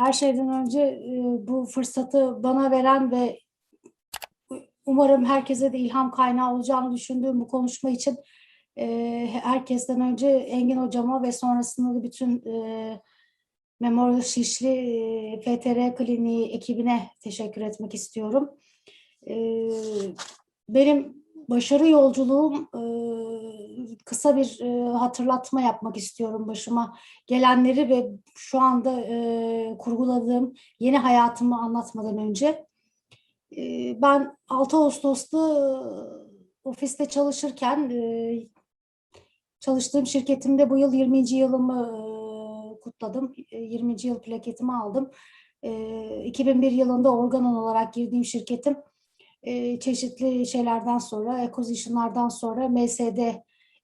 her şeyden önce e, bu fırsatı bana veren ve umarım herkese de ilham kaynağı olacağını düşündüğüm bu konuşma için e, herkesten önce Engin hocama ve sonrasında da bütün e, Memorial Şişli e, FTR Kliniği ekibine teşekkür etmek istiyorum. E, benim başarı yolculuğum e, kısa bir e, hatırlatma yapmak istiyorum başıma gelenleri ve şu anda e, kurguladığım yeni hayatımı anlatmadan önce. E, ben 6 Ağustos'ta ofiste çalışırken e, çalıştığım şirketimde bu yıl 20. yılımı e, kutladım. E, 20. yıl plaketimi aldım. E, 2001 yılında organon olarak girdiğim şirketim e, çeşitli şeylerden sonra, acquisition'lardan sonra MSD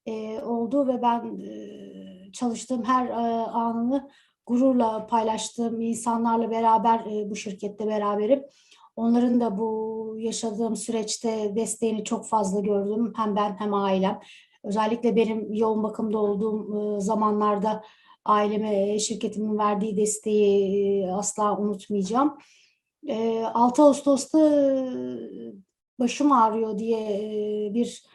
e, oldu ve ben e, çalıştığım her e, anını gururla paylaştığım insanlarla beraber e, bu şirkette beraberim. Onların da bu yaşadığım süreçte desteğini çok fazla gördüm. Hem ben hem ailem. Özellikle benim yoğun bakımda olduğum e, zamanlarda aileme, şirketimin verdiği desteği e, asla unutmayacağım. E, 6 Ağustos'ta başım ağrıyor diye bir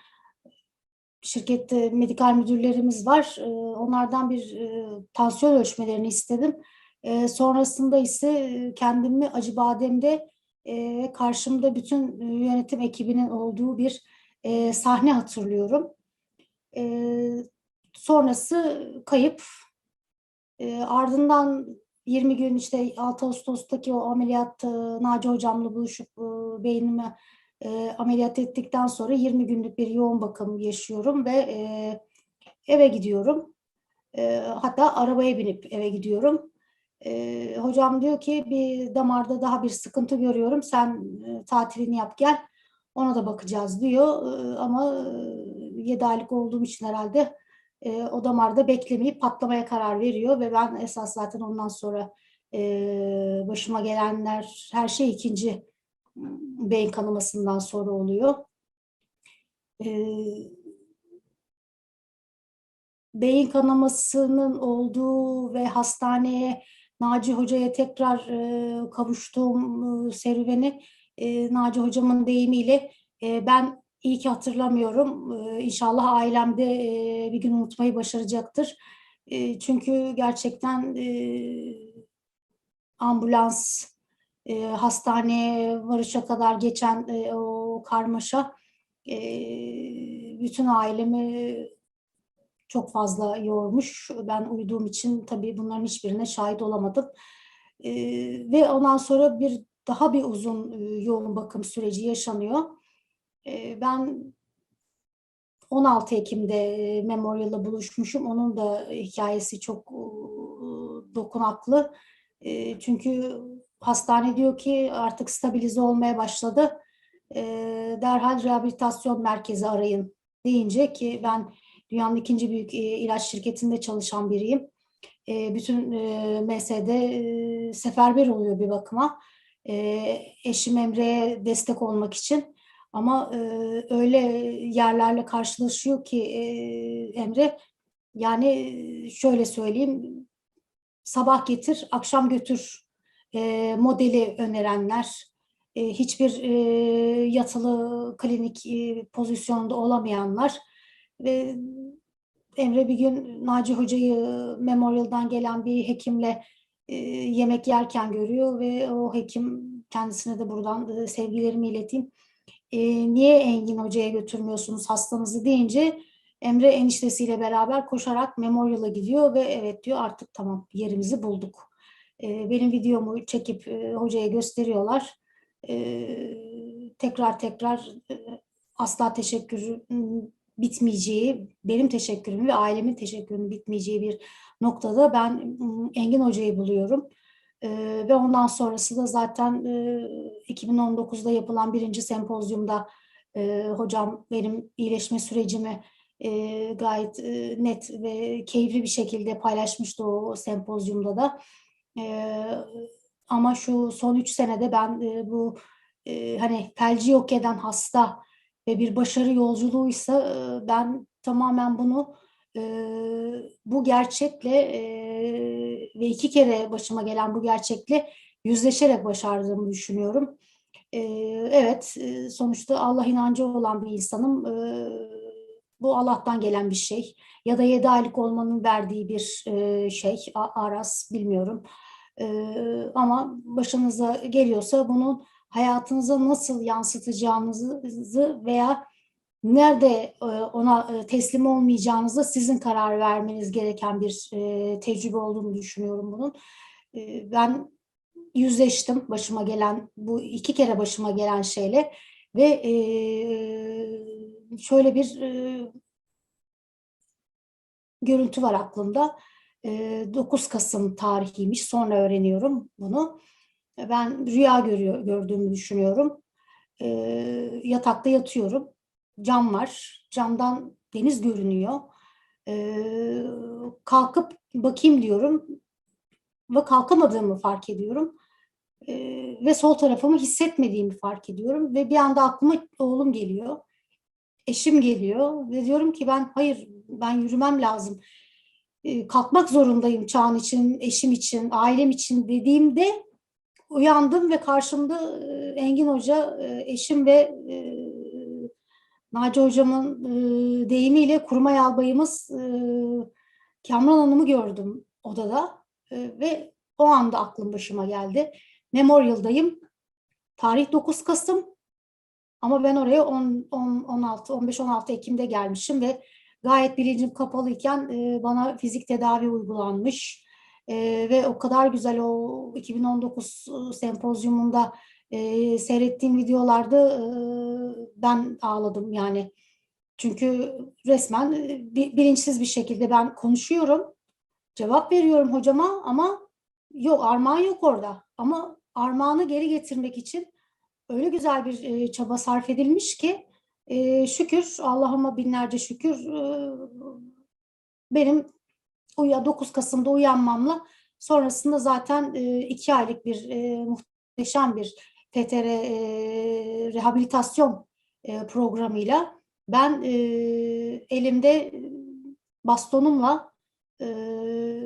şirkette medikal müdürlerimiz var. Onlardan bir tansiyon ölçmelerini istedim. Sonrasında ise kendimi Acıbadem'de e, karşımda bütün yönetim ekibinin olduğu bir sahne hatırlıyorum. Sonrası kayıp. Ardından 20 gün işte 6 Ağustos'taki o ameliyat e, Naci hocamla buluşup e, beynime e, ameliyat ettikten sonra 20 günlük bir yoğun bakım yaşıyorum ve eve gidiyorum. Hatta arabaya binip eve gidiyorum. Hocam diyor ki bir damarda daha bir sıkıntı görüyorum. Sen tatilini yap gel. Ona da bakacağız diyor. Ama e, 7 aylık olduğum için herhalde e, o damarda beklemeyip patlamaya karar veriyor ve ben esas zaten ondan sonra e, başıma gelenler her şey ikinci beyin kanamasından sonra oluyor. E, beyin kanamasının olduğu ve hastaneye Naci Hoca'ya tekrar e, kavuştuğum e, serüveni e, Naci Hocamın deyimiyle e, ben iyi ki hatırlamıyorum. E, inşallah bir gün unutmayı başaracaktır. Çünkü gerçekten ambulans, e, hastaneye varışa kadar geçen o karmaşa bütün ailemi çok fazla yormuş. Ben uyuduğum için tabii bunların hiçbirine şahit olamadım. Ve ondan sonra bir daha bir uzun yoğun bakım süreci yaşanıyor. E, ben 16 Ekim'de Memorial'la buluşmuşum. Onun da hikayesi çok e, dokunaklı. E, çünkü hastane diyor ki artık stabilize olmaya başladı. E, derhal rehabilitasyon merkezi arayın deyince ki ben dünyanın ikinci büyük ilaç şirketinde çalışan biriyim. Bütün MSD seferber oluyor bir bakıma. Eşim Emre'ye destek olmak için. Ama öyle yerlerle karşılaşıyor ki Emre. Yani şöyle söyleyeyim. Sabah getir akşam götür modeli önerenler. Hiçbir yatılı klinik pozisyonda olamayanlar. Ve Emre bir gün Naci Hoca'yı Memorial'dan gelen bir hekimle e, yemek yerken görüyor ve o hekim kendisine de buradan e, sevgilerimi ileteyim. E, niye Engin Hoca'ya götürmüyorsunuz hastanızı deyince Emre eniştesiyle beraber koşarak Memorial'a gidiyor ve evet diyor artık tamam yerimizi bulduk. E, benim videomu çekip e, hocaya gösteriyorlar. E, tekrar tekrar e, asla teşekkür bitmeyeceği, benim teşekkürüm ve ailemin teşekkürünün bitmeyeceği bir noktada ben Engin Hoca'yı buluyorum. Ee, ve ondan sonrası da zaten e, 2019'da yapılan birinci sempozyumda e, hocam benim iyileşme sürecimi e, gayet e, net ve keyifli bir şekilde paylaşmıştı o sempozyumda da. E, ama şu son üç senede ben e, bu e, hani felci yok eden hasta ve bir başarı yolculuğuysa ben tamamen bunu bu gerçekle ve iki kere başıma gelen bu gerçekle yüzleşerek başardığımı düşünüyorum. Evet, sonuçta Allah inancı olan bir insanım. Bu Allah'tan gelen bir şey. Ya da yedi aylık olmanın verdiği bir şey, aras bilmiyorum. Ama başınıza geliyorsa bunun hayatınıza nasıl yansıtacağınızı veya nerede e, ona e, teslim olmayacağınızda sizin karar vermeniz gereken bir e, tecrübe olduğunu düşünüyorum bunun. Ben yüzleştim başıma gelen, bu iki kere başıma gelen şeyle ve şöyle bir görüntü var aklımda. E, 9 Kasım tarihiymiş, sonra öğreniyorum bunu. Ben rüya görüyor, gördüğümü düşünüyorum. Yatakta yatıyorum cam var. Camdan deniz görünüyor. Ee, kalkıp bakayım diyorum ve kalkamadığımı fark ediyorum. Ee, ve sol tarafımı hissetmediğimi fark ediyorum ve bir anda aklıma oğlum geliyor. Eşim geliyor ve diyorum ki ben hayır ben yürümem lazım. Ee, kalkmak zorundayım çağın için, eşim için, ailem için dediğimde uyandım ve karşımda e, Engin Hoca, e, eşim ve e, Naci Hocam'ın e, deyimiyle kurmay albayımız e, Kamran Hanım'ı gördüm odada e, ve o anda aklım başıma geldi. Memorial'dayım. Tarih 9 Kasım ama ben oraya 10, 10, 16, 15-16 Ekim'de gelmişim ve gayet bilincim kapalıyken e, bana fizik tedavi uygulanmış. E, ve o kadar güzel o 2019 sempozyumunda e, seyrettiğim videolarda e, ben ağladım yani. Çünkü resmen bir, bilinçsiz bir şekilde ben konuşuyorum, cevap veriyorum hocama ama yok armağan yok orada. Ama armağanı geri getirmek için öyle güzel bir e, çaba sarf edilmiş ki e, şükür Allah'ıma binlerce şükür e, benim uya 9 Kasım'da uyanmamla sonrasında zaten e, iki aylık bir e, muhteşem bir TTR e, rehabilitasyon e, programıyla ben e, elimde bastonumla e,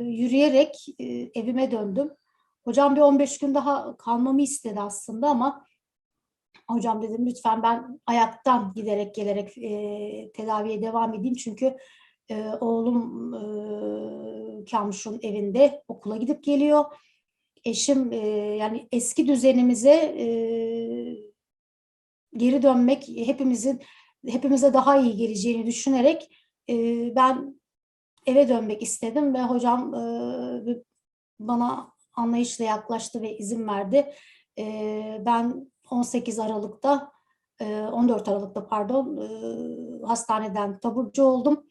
yürüyerek e, evime döndüm. Hocam bir 15 gün daha kalmamı istedi aslında ama hocam dedim lütfen ben ayaktan giderek gelerek e, tedaviye devam edeyim çünkü e, oğlum e, Kamuş'un evinde okula gidip geliyor eşim e, yani eski düzenimize e, geri dönmek hepimizin hepimize daha iyi geleceğini düşünerek e, ben eve dönmek istedim ve hocam e, bana anlayışla yaklaştı ve izin verdi. E, ben 18 Aralık'ta, e, 14 Aralık'ta pardon, e, hastaneden taburcu oldum.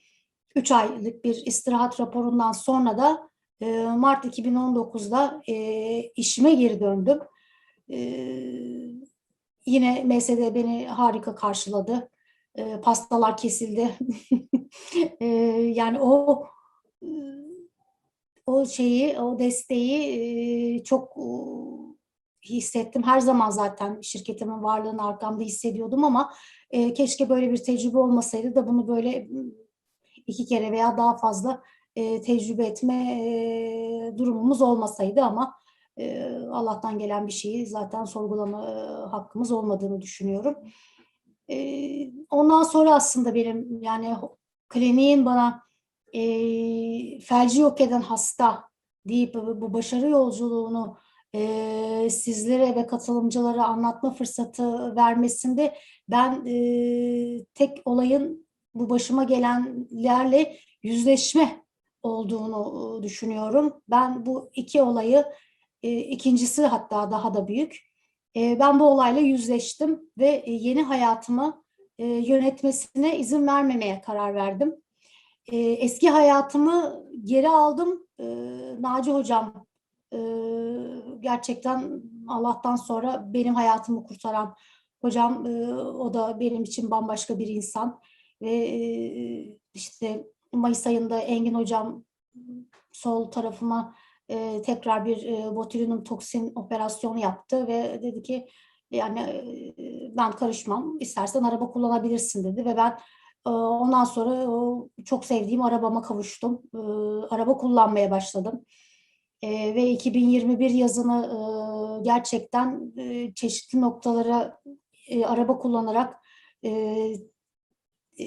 3 aylık bir istirahat raporundan sonra da ee, Mart 2019'da e, işime geri döndüm. E, yine MSD beni harika karşıladı. E, pastalar kesildi. yani o o şeyi, o desteği e, çok e, hissettim. Her zaman zaten şirketimin varlığını arkamda hissediyordum ama keşke böyle bir tecrübe olmasaydı da bunu böyle iki kere veya daha fazla e, tecrübe etme e, durumumuz olmasaydı ama e, Allah'tan gelen bir şeyi zaten sorgulama e, hakkımız olmadığını düşünüyorum. E, ondan sonra aslında benim yani kliniğin bana e, felci yok eden hasta deyip bu başarı yolculuğunu e, sizlere ve katılımcılara anlatma fırsatı vermesinde ben e, tek olayın bu başıma gelenlerle yüzleşme olduğunu düşünüyorum. Ben bu iki olayı, ikincisi hatta daha da büyük. Ben bu olayla yüzleştim ve yeni hayatımı yönetmesine izin vermemeye karar verdim. Eski hayatımı geri aldım. Naci Hocam gerçekten Allah'tan sonra benim hayatımı kurtaran hocam o da benim için bambaşka bir insan ve işte Mayıs ayında Engin Hocam sol tarafıma e, tekrar bir e, botulinum toksin operasyonu yaptı ve dedi ki yani e, ben karışmam istersen araba kullanabilirsin dedi ve ben Ee, Ondan sonra o çok sevdiğim arabama kavuştum. Ee, Araba kullanmaya başladım. Ee, Ve 2021 yazını e, gerçekten e, çeşitli noktalara e, araba kullanarak e, e,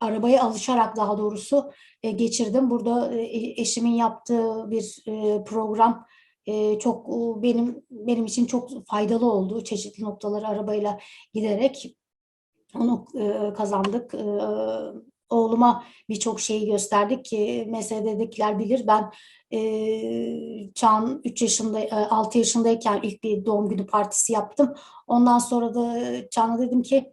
arabaya alışarak daha doğrusu e, geçirdim. Burada e, eşimin yaptığı bir e, program e, çok e, benim benim için çok faydalı oldu. Çeşitli noktalara arabayla giderek onu e, kazandık. E, oğluma birçok şeyi gösterdik ki MSD'dekiler bilir. Ben e, Çağ'ın 3 yaşında, e, 6 yaşındayken ilk bir doğum günü partisi yaptım. Ondan sonra da Çağ'ına dedim ki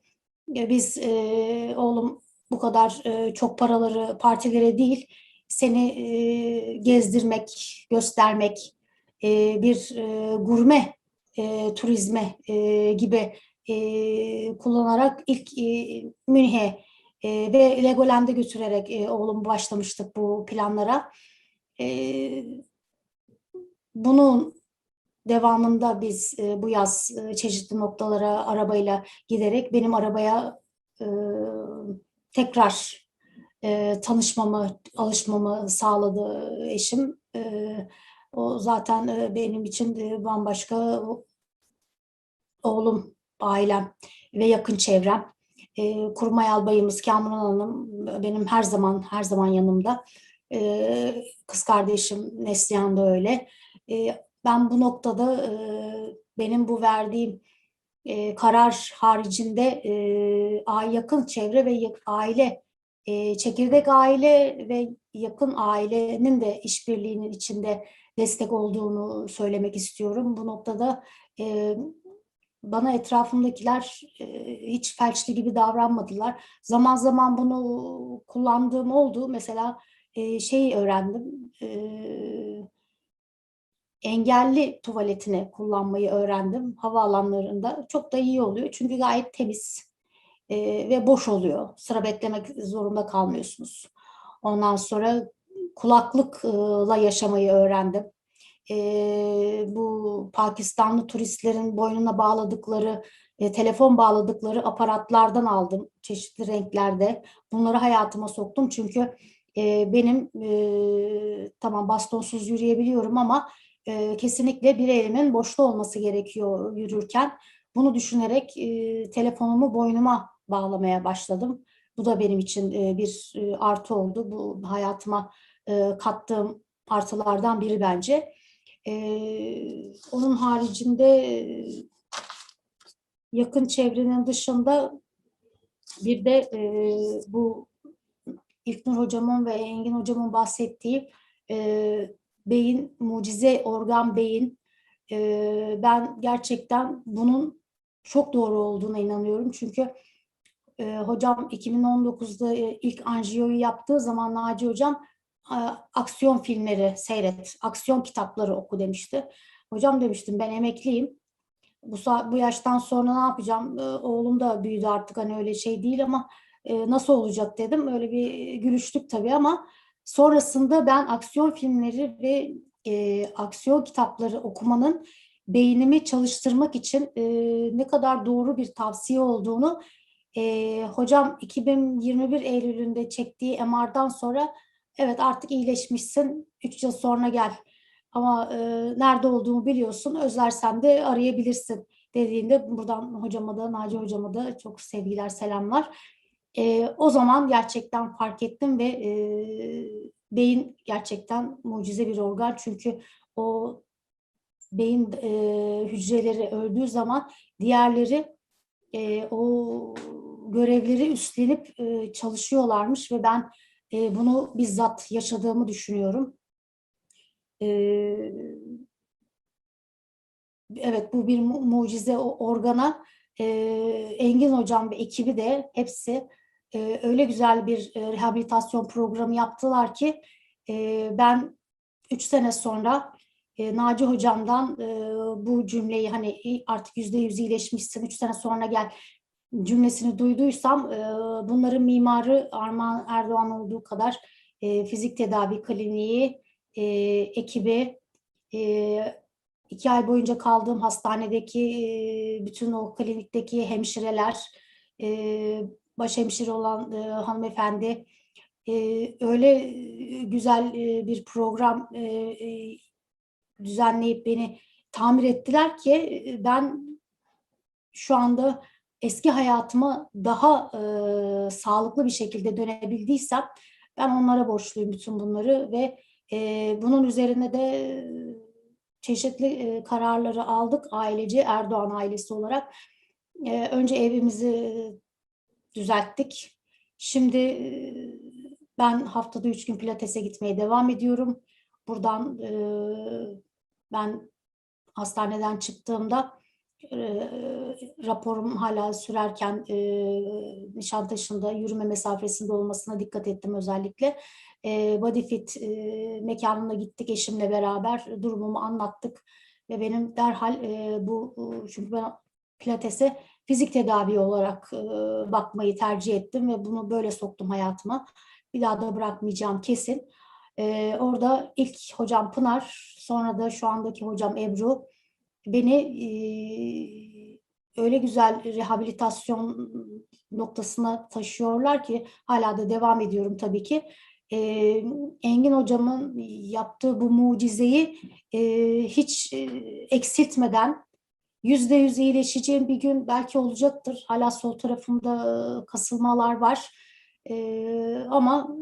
e, biz e, oğlum bu kadar e, çok paraları partilere değil, seni e, gezdirmek, göstermek, e, bir e, gurme e, turizme e, gibi e, kullanarak ilk e, Münih'e e, ve Legoland'e götürerek e, oğlumu başlamıştık bu planlara. E, bunun devamında biz e, bu yaz e, çeşitli noktalara arabayla giderek benim arabaya e, tekrar e, tanışmamı, alışmamı sağladı eşim. E, o zaten e, benim için de bambaşka oğlum, ailem ve yakın çevrem. E, kurmay albayımız Kamuran Hanım benim her zaman her zaman yanımda. E, kız kardeşim Neslihan da öyle. E, ben bu noktada e, benim bu verdiğim e, karar haricinde e, yakın çevre ve aile, e, çekirdek aile ve yakın ailenin de işbirliğinin içinde destek olduğunu söylemek istiyorum. Bu noktada e, bana etrafımdakiler e, hiç felçli gibi davranmadılar. Zaman zaman bunu kullandığım oldu. Mesela e, şey öğrendim. E, engelli tuvaletini kullanmayı öğrendim havaalanlarında. Çok da iyi oluyor çünkü gayet temiz e, ve boş oluyor. Sıra beklemek zorunda kalmıyorsunuz. Ondan sonra kulaklıkla yaşamayı öğrendim. E, bu Pakistanlı turistlerin boynuna bağladıkları, e, telefon bağladıkları aparatlardan aldım çeşitli renklerde. Bunları hayatıma soktum çünkü e, benim e, tamam bastonsuz yürüyebiliyorum ama e, kesinlikle bir elimin boşta olması gerekiyor yürürken. Bunu düşünerek e, telefonumu boynuma bağlamaya başladım. Bu da benim için e, bir e, artı oldu. Bu hayatıma e, kattığım artılardan biri bence. E, onun haricinde e, yakın çevrenin dışında bir de e, bu İlknur hocamın ve Engin hocamın bahsettiği e, beyin, mucize organ beyin. E, ben gerçekten bunun çok doğru olduğuna inanıyorum. Çünkü e, hocam 2019'da e, ilk anjiyoyu yaptığı zaman Naci hocam e, aksiyon filmleri seyret, aksiyon kitapları oku demişti. Hocam demiştim ben emekliyim. Bu, bu yaştan sonra ne yapacağım? E, oğlum da büyüdü artık hani öyle şey değil ama e, nasıl olacak dedim. Öyle bir gülüştük tabii ama sonrasında ben aksiyon filmleri ve e, aksiyon kitapları okumanın beynimi çalıştırmak için e, ne kadar doğru bir tavsiye olduğunu e, hocam 2021 Eylül'ünde çektiği MR'dan sonra evet artık iyileşmişsin 3 yıl sonra gel ama e, nerede olduğumu biliyorsun özlersen de arayabilirsin dediğinde buradan hocama da Naci hocama da çok sevgiler selamlar. E, o zaman gerçekten fark ettim ve e, beyin gerçekten mucize bir organ çünkü o beyin e, hücreleri öldüğü zaman diğerleri e, o görevleri üstlenip e, çalışıyorlarmış ve ben e, bunu bizzat yaşadığımı düşünüyorum. E, evet bu bir mu mucize organa e, Engin hocam ve ekibi de hepsi e, öyle güzel bir e, rehabilitasyon programı yaptılar ki e, ben üç sene sonra e, Naci hocamdan e, bu cümleyi hani artık yüzde yüz iyileşmişsin üç sene sonra gel cümlesini duyduysam e, bunların mimarı Armağan Erdoğan olduğu kadar e, fizik tedavi kliniği, e, ekibi, e, iki ay boyunca kaldığım hastanedeki e, bütün o klinikteki hemşireler, e, başhemşire olan e, hanımefendi e, öyle e, güzel e, bir program e, e, düzenleyip beni tamir ettiler ki e, ben şu anda eski hayatıma daha e, sağlıklı bir şekilde dönebildiysem ben onlara borçluyum bütün bunları ve e, bunun üzerine de çeşitli e, kararları aldık ailece Erdoğan ailesi olarak. E, önce evimizi düzelttik. Şimdi ben haftada üç gün pilatese gitmeye devam ediyorum. Buradan e, ben hastaneden çıktığımda e, raporum hala sürerken e, Nişantaşı'nda yürüme mesafesinde olmasına dikkat ettim özellikle. E, Bodyfit e, mekanına gittik eşimle beraber durumumu anlattık ve benim derhal e, bu çünkü ben pilatese fizik tedavi olarak e, bakmayı tercih ettim ve bunu böyle soktum hayatıma. Bir daha da bırakmayacağım kesin. E, orada ilk hocam Pınar, sonra da şu andaki hocam Ebru beni e, öyle güzel rehabilitasyon noktasına taşıyorlar ki hala da devam ediyorum tabii ki. E, Engin hocamın yaptığı bu mucizeyi e, hiç e, eksiltmeden yüzde yüz iyileşeceğim bir gün belki olacaktır. Hala sol tarafımda kasılmalar var. E, ama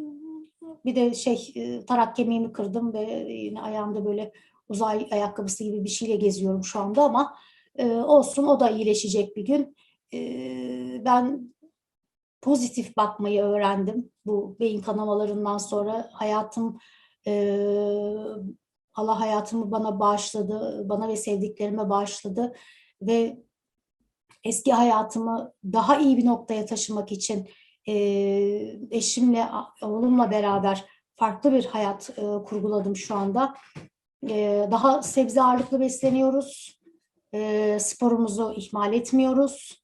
bir de şey tarak kemiğimi kırdım ve yine ayağımda böyle uzay ayakkabısı gibi bir şeyle geziyorum şu anda ama e, olsun o da iyileşecek bir gün. E, ben pozitif bakmayı öğrendim bu beyin kanamalarından sonra hayatım e, Allah hayatımı bana bağışladı, bana ve sevdiklerime bağışladı ve eski hayatımı daha iyi bir noktaya taşımak için e, eşimle, oğlumla beraber farklı bir hayat e, kurguladım şu anda. E, daha sebze ağırlıklı besleniyoruz, e, sporumuzu ihmal etmiyoruz.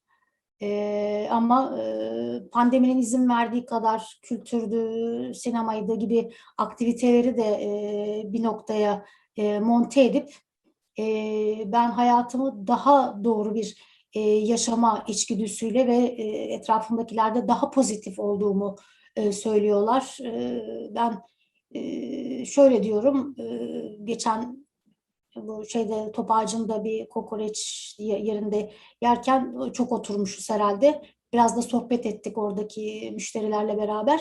E, ama e, pandeminin izin verdiği kadar kültürdü, sinemaydı gibi aktiviteleri de e, bir noktaya e, monte edip e, ben hayatımı daha doğru bir e, yaşama içgüdüsüyle ve e, etrafımdakilerde daha pozitif olduğumu e, söylüyorlar. E, ben e, şöyle diyorum, e, geçen bu şeyde top ağacında bir kokoreç yerinde yerken çok oturmuşuz herhalde. Biraz da sohbet ettik oradaki müşterilerle beraber.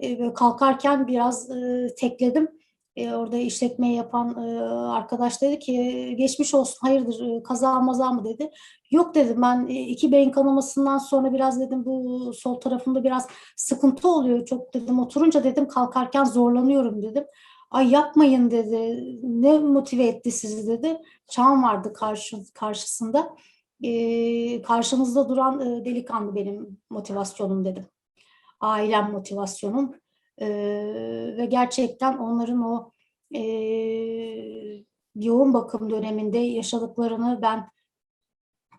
E, kalkarken biraz e, tekledim. E, orada işletme yapan e, arkadaş dedi ki geçmiş olsun hayırdır e, kaza maza mı dedi. Yok dedim ben e, iki beyin kanamasından sonra biraz dedim bu sol tarafımda biraz sıkıntı oluyor. Çok dedim oturunca dedim kalkarken zorlanıyorum dedim. Ay yapmayın dedi. Ne motive etti sizi dedi. Çağım vardı karşı, karşısında. E, karşımızda duran e, delikanlı benim motivasyonum dedim. Ailem motivasyonum. E, ve gerçekten onların o e, yoğun bakım döneminde yaşadıklarını ben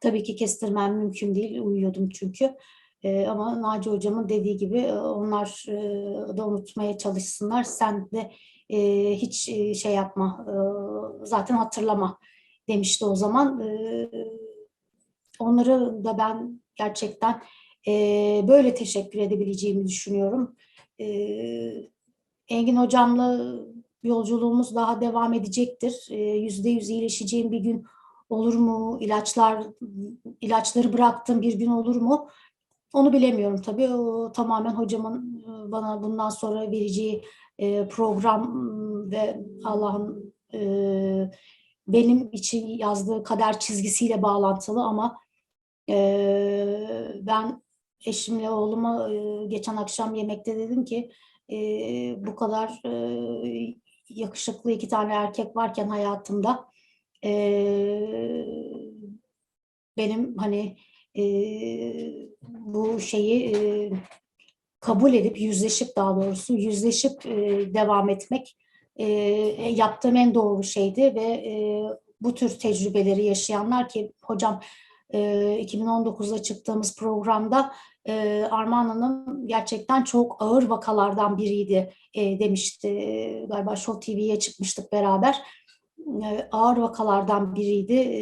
tabii ki kestirmem mümkün değil. Uyuyordum çünkü. E, ama Naci hocamın dediği gibi onlar e, da unutmaya çalışsınlar. Sen de e, hiç e, şey yapma, e, zaten hatırlama demişti o zaman. E, onları da ben gerçekten e, böyle teşekkür edebileceğimi düşünüyorum. E, Engin hocamla yolculuğumuz daha devam edecektir. Yüzde yüz iyileşeceğim bir gün olur mu? İlaçlar, ilaçları bıraktım bir gün olur mu? Onu bilemiyorum tabii. O tamamen hocamın bana bundan sonra vereceği e, program ve Allah'ın e, benim için yazdığı kader çizgisiyle bağlantılı ama e, ben eşimle oğluma e, geçen akşam yemekte dedim ki e, bu kadar e, yakışıklı iki tane erkek varken hayatımda e, benim hani e, bu şeyi e, kabul edip yüzleşip daha doğrusu yüzleşip e, devam etmek e, yaptığım en doğru şeydi ve e, bu tür tecrübeleri yaşayanlar ki hocam e, 2019'da çıktığımız programda e, Armağan Hanım gerçekten çok ağır vakalardan biriydi e, demişti. Galiba Show TV'ye çıkmıştık beraber. E, ağır vakalardan biriydi e,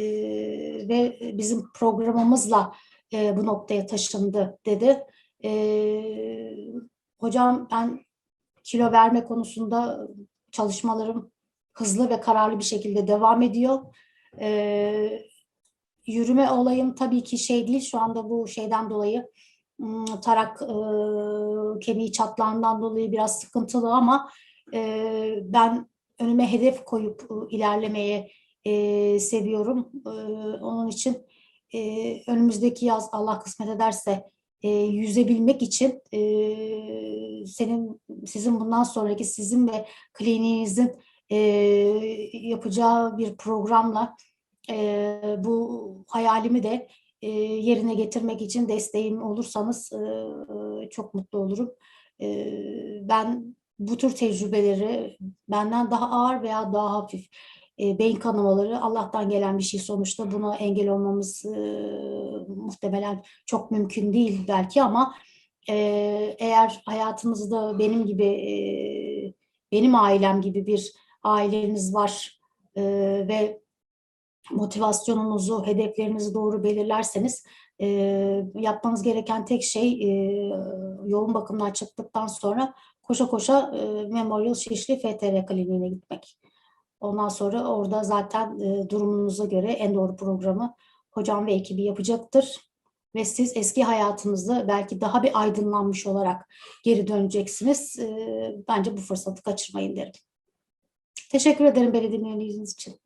ve bizim programımızla e, bu noktaya taşındı dedi. Ee, hocam ben kilo verme konusunda çalışmalarım hızlı ve kararlı bir şekilde devam ediyor. Ee, yürüme olayım tabii ki şey değil şu anda bu şeyden dolayı hmm, tarak e, kemiği çatlağından dolayı biraz sıkıntılı ama e, ben önüme hedef koyup e, ilerlemeyi e, seviyorum. E, onun için e, önümüzdeki yaz Allah kısmet ederse e, yüzebilmek için e, senin sizin bundan sonraki sizin ve kliniğinizin e, yapacağı bir programla e, bu hayalimi de e, yerine getirmek için desteğim olursanız e, çok mutlu olurum. E, ben bu tür tecrübeleri benden daha ağır veya daha hafif e, beyin kanamaları Allah'tan gelen bir şey sonuçta buna engel olmamız e, muhtemelen çok mümkün değil belki ama e, eğer hayatınızda benim gibi e, benim ailem gibi bir aileniz var e, ve motivasyonunuzu, hedeflerinizi doğru belirlerseniz e, yapmanız gereken tek şey e, yoğun bakımdan çıktıktan sonra koşa koşa e, Memorial Şişli FTR kliniğine gitmek. Ondan sonra orada zaten e, durumunuza göre en doğru programı hocam ve ekibi yapacaktır. Ve siz eski hayatınızda belki daha bir aydınlanmış olarak geri döneceksiniz. E, bence bu fırsatı kaçırmayın derim. Teşekkür ederim beni dinlediğiniz için.